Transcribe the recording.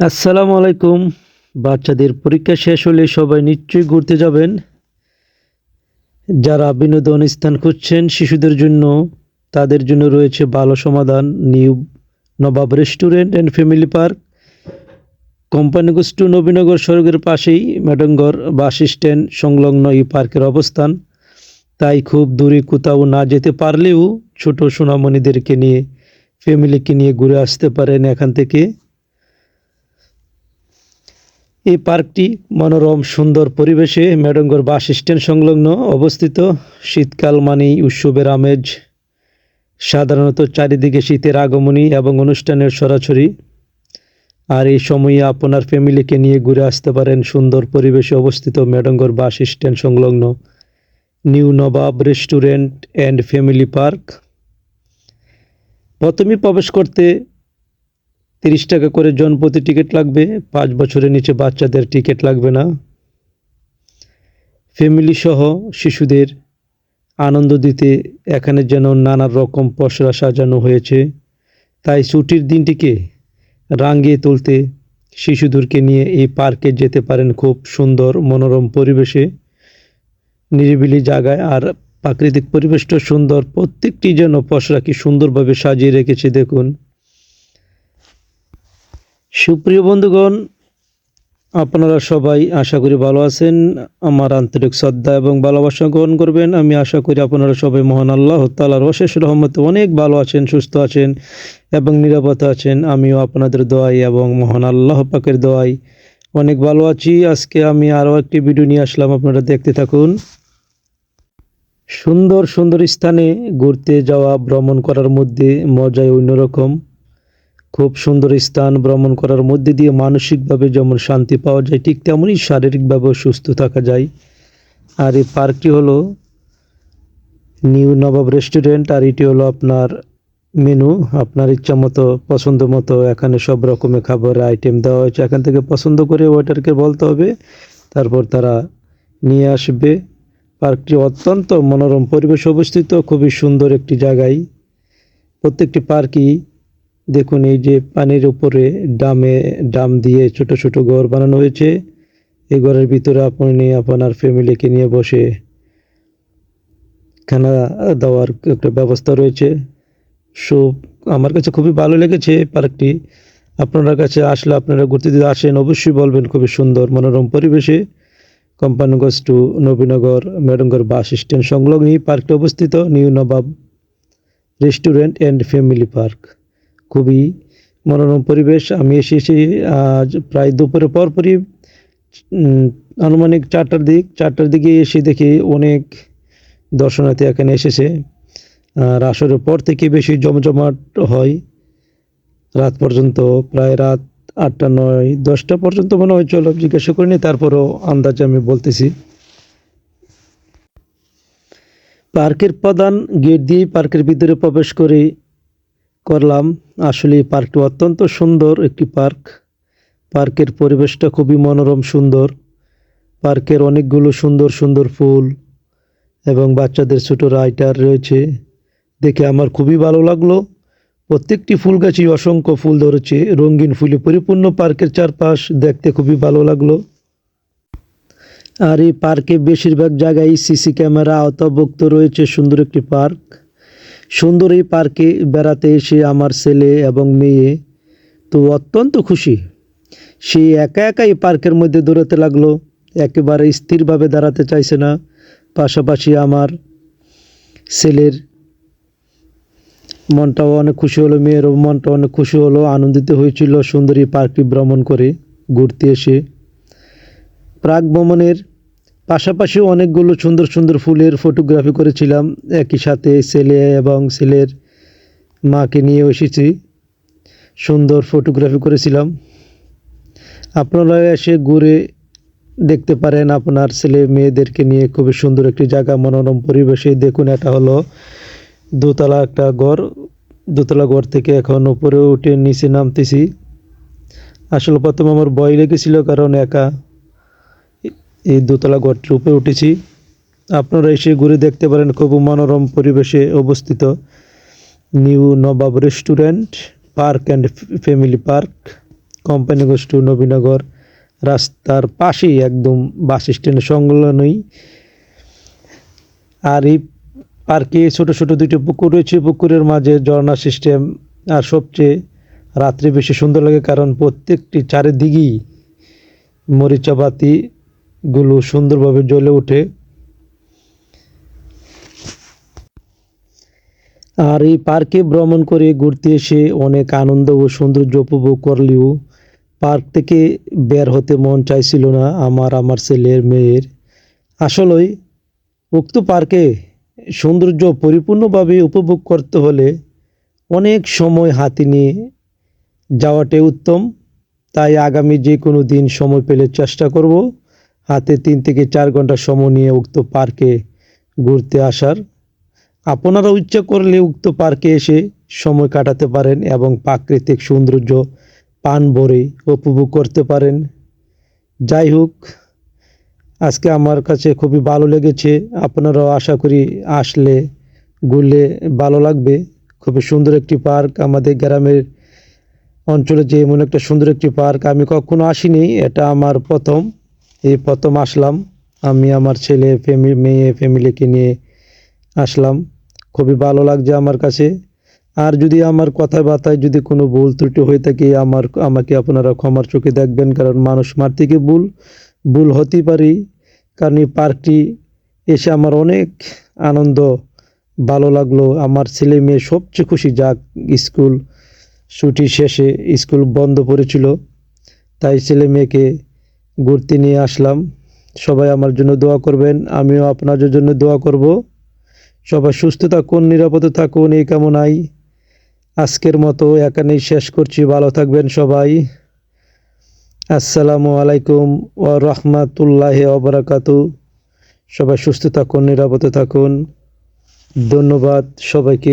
আসসালামু আলাইকুম। বাচ্চাদের পরীক্ষা শেষ হলে সবাই নিশ্চয়ই ঘুরতে যাবেন। যারা বিনোদন স্থান খুঁজছেন, শিশুদের জন্য তাদের জন্য রয়েছে ভালো সমাধান। New Nawab restaurant and family park. Companiganj to Nabinagar সড়কের পাশেই ম্যাডঙ্গর বাস স্ট্যান্ড সংলগ্ন এই পার্কের অবস্থান। তাই খুব দূরে কোথাও না যেতে পারলেও ছোট সোনামণিদেরকে নিয়ে, ফ্যামিলিকে নিয়ে ঘুরে আসতে পারেন এখান থেকে। এই পার্কটি মনোরম, সুন্দর পরিবেশে মেডঙ্গর বাস স্ট্যান্ড সংলগ্ন অবস্থিত। শীতকাল মানেই উৎসবের আমেজ। সাধারণত চারিদিকে শীতের আগমনী এবং অনুষ্ঠানের সরাসরি। আর এই সময়ে আপনার ফ্যামিলিকে নিয়ে ঘুরে আসতে পারেন সুন্দর পরিবেশে অবস্থিত মেডঙ্গর বাস স্ট্যান্ড সংলগ্ন। New Nawab restaurant and family park. প্রথমে প্রবেশ করতে তিরিশ টাকা করে জন প্রতি টিকিট লাগবে। পাঁচ বছরের নিচে বাচ্চাদের টিকিট লাগবে না। ফ্যামিলি সহ শিশুদের আনন্দ দিতে এখানে যেন নানা রকম পসরা সাজানো হয়েছে। তাই ছুটির দিনটিকে রাঙিয়ে তুলতে শিশুদেরকে নিয়ে এই পার্কে যেতে পারেন খুব সুন্দর মনোরম পরিবেশে। নিরিবিলি জায়গায় আর প্রাকৃতিক পরিবেশটা সুন্দর। প্রত্যেকটি যেন পসরা কি সুন্দরভাবে সাজিয়ে রেখেছে, দেখুন। সুপ্রিয় বন্ধুগণ, আপনারা সবাই আশা করি ভালো আছেন। আমার আন্তরিক শ্রদ্ধা এবং ভালোবাসা গ্রহণ করবেন। আমি আশা করি আপনারা সবাই মহান আল্লাহ তালার অশেষ রহমতে অনেক ভালো আছেন, সুস্থ আছেন এবং নিরাপদে আছেন। আমিও আপনাদের দোয়াই এবং মহান আল্লাহ পাকের দোয়াই অনেক ভালো আছি। আজকে আমি আরও একটি ভিডিও নিয়ে আসলাম, আপনারা দেখতে থাকুন। সুন্দর সুন্দর স্থানে ঘুরতে যাওয়া, ভ্রমণ করার মধ্যে মজাই অন্যরকম। খুব সুন্দর স্থান ভ্রমণ করার মধ্যে দিয়ে মানসিকভাবে যেমন শান্তি পাওয়া যায়, ঠিক তেমনই শারীরিকভাবেও সুস্থ থাকা যায়। আর এই পার্কটি হলো নিউ নবাব রেস্টুরেন্ট, আর এটি হলো আপনার মেনু, আপনার ইচ্ছা মতো, পছন্দ মতো, এখানে সব রকমের খাবারের আইটেম দেওয়া হয়েছে। এখান থেকে পছন্দ করে ওয়েটারকে বলতে হবে, তারপর তারা নিয়ে আসবে। পার্কটি অত্যন্ত মনোরম পরিবেশ অবস্থিত, খুবই সুন্দর একটি জায়গায়। প্রত্যেকটি পার্কই দেখুন, এই যে পানির উপরে ডামে ডাম দিয়ে ছোট ছোট ঘর বানানো হয়েছে, এই ঘরের ভিতরে আপনি আপনার ফ্যামিলিকে নিয়ে বসে খানা দেওয়ার একটা ব্যবস্থা রয়েছে। সো, আমার কাছে খুবই ভালো লেগেছে পার্কটি। আপনার কাছে আসলে আপনারা ঘুরতে যদি আসেন, অবশ্যই বলবেন খুবই সুন্দর, মনোরম পরিবেশে। কোম্পানিগঞ্জ টু নবীনগর মেডঙ্গর বাস স্ট্যান্ড সংলগ্ন এই পার্কটি অবস্থিত, new Nawab restaurant and family park. খুবই মনোরম পরিবেশ। আমি এসেছি আজ প্রায় দুপুরের পরপরই আনুমানিক চারটার দিক, চারটার দিকে এসে দেখি অনেক দর্শনার্থী এখানে এসেছে। আর আসরের পর থেকে বেশি জমজমাট হয়। রাত পর্যন্ত, প্রায় রাত আটটা নয়, দশটা পর্যন্ত মনে হয় চলো জিজ্ঞাসা করিনি তারপরও আন্দাজে আমি বলতেছি। পার্কের প্রধান গেট দিয়েই পার্কের ভিতরে প্রবেশ করে করলাম। আসলে এই পার্কটি অত্যন্ত সুন্দর একটি পার্ক। পার্কের পরিবেশটা খুবই মনোরম, সুন্দর। পার্কের অনেকগুলো সুন্দর সুন্দর ফুল এবং বাচ্চাদের ছোটো রাইটার রয়েছে। দেখে আমার খুবই ভালো লাগল। প্রত্যেকটি ফুল গাছই অসংখ্য ফুল ধরেছে। রঙিন ফুলে পরিপূর্ণ পার্কের চারপাশ দেখতে খুবই ভালো লাগল। আর এই পার্কে বেশিরভাগ জায়গায় সিসি ক্যামেরা আওতাভুক্ত রয়েছে। সুন্দর একটি পার্ক। সুন্দর এই পার্কে বেড়াতে এসে আমার ছেলে এবং মেয়ে তো অত্যন্ত খুশি। সে একা একা এই পার্কের মধ্যে দৌড়াতে লাগল, একেবারে স্থিরভাবে দাঁড়াতে চাইছে না। পাশাপাশি আমার ছেলের মনটাও অনেক খুশি হলো মেয়েরও মনটা অনেক খুশি হলো, আনন্দিত হয়েছিল সুন্দরী পার্কটি ভ্রমণ করে ঘুরতে এসে। প্রাক ভ্রমণের পাশাপাশি অনেকগুলো সুন্দর সুন্দর ফুলের ফটোগ্রাফি করেছিলাম। একই সাথে ছেলে এবং ছেলের মাকে নিয়ে এসেছি। সুন্দর ফটোগ্রাফি করেছিলাম। আপনারা এসে ঘুরে দেখতে পারেন আপনার ছেলে মেয়েদেরকে নিয়ে খুবই সুন্দর একটি জায়গা, মনোরম পরিবেশে। দেখুন, এটা হলো দোতলা একটা ঘর। দোতলা ঘর থেকে এখন উপরে উঠে নিচে নামতেছি। আসলে প্রথম আমার ভয় লেগেছিল কারণ একা। এই দোতলা ঘরটির উপরে উঠেছি। আপনারা এসে ঘুরে দেখতে পারেন খুব মনোরম পরিবেশে অবস্থিত new Nawab restaurant, park and family park Companiganj to Nabinagar, রাস্তার পাশেই একদম বাস স্ট্যান্ডের সংলগ্নই। আর এই পার্কে ছোট ছোট দুটো পুকুর রয়েছে, পুকুরের মাঝে ঝর্ণা সিস্টেম আর সবচেয়ে রাত্রে বেশি সুন্দর লাগে কারণ প্রত্যেকটি চারিদিকেই মরিচাবাতিগুলো সুন্দরভাবে জ্বলে ওঠে আর এই পার্কে ভ্রমণ করে ঘুরতে এসে অনেক আনন্দ ও সৌন্দর্য উপভোগ করলেও পার্ক থেকে বের হতে মন চাইছিল না আমার আমার ছেলের মেয়ের। আসলেই উক্ত পার্কে সৌন্দর্য পরিপূর্ণভাবে উপভোগ করতে হলে অনেক সময় হাতে নিয়ে যাওয়াটাই উত্তম। তাই আগামী যে কোনো দিন সময় পেলে চেষ্টা করব। হাতে তিন থেকে চার ঘণ্টা সময় নিয়ে উক্ত পার্কে ঘুরতে আসার। আপনারা ইচ্ছা করলে উক্ত পার্কে এসে সময় কাটাতে পারেন এবং প্রাকৃতিক সৌন্দর্য পান ভরে উপভোগ করতে পারেন। যাই হোক, আজকে আমার কাছে খুবই ভালো লেগেছে। আপনারাও আশা করি আসলে ঘুরলে ভালো লাগবে। খুবই সুন্দর একটি পার্ক আমাদের গ্রামের অঞ্চলে যে এমন একটা সুন্দর একটি পার্ক আমি কখনো আসিনি, এটা আমার প্রথম। এই প্রথম আসলাম। আমি আমার ছেলে ফ্যামিলি মেয়ে ফ্যামিলিকে নিয়ে আসলাম। খুবই ভালো লাগছে আমার কাছে। আর যদি আমার কথা কথাবার্তায় যদি কোনো ভুল ত্রুটি হয়ে থাকে, আমার, আমাকে আপনারা ক্ষমার চোখে দেখবেন, কারণ মানুষ মার থেকে ভুল ভুল হতেই পারি। কারণ এই পার্কটি এসে আমার অনেক আনন্দ, ভালো লাগল। আমার ছেলে মেয়ে সবচেয়ে খুশি, যাক স্কুল ছুটি শেষে স্কুল বন্ধ পড়েছিল, তাই ছেলে মেয়েকে ঘুরতে নিয়ে আসলাম। সবাই আমার জন্য দোয়া করবেন, আমিও আপনাদের জন্য দোয়া করব। সবাই সুস্থ থাকুন, নিরাপদে থাকুন, এই কামনাই আজকের মতো এখানেই শেষ করছি। ভালো থাকবেন সবাই। আসসালামু আলাইকুম ও রহমাতুল্লাহ ওবরাকাতু সবাই সুস্থ থাকুন, নিরাপদে থাকুন। ধন্যবাদ সবাইকে।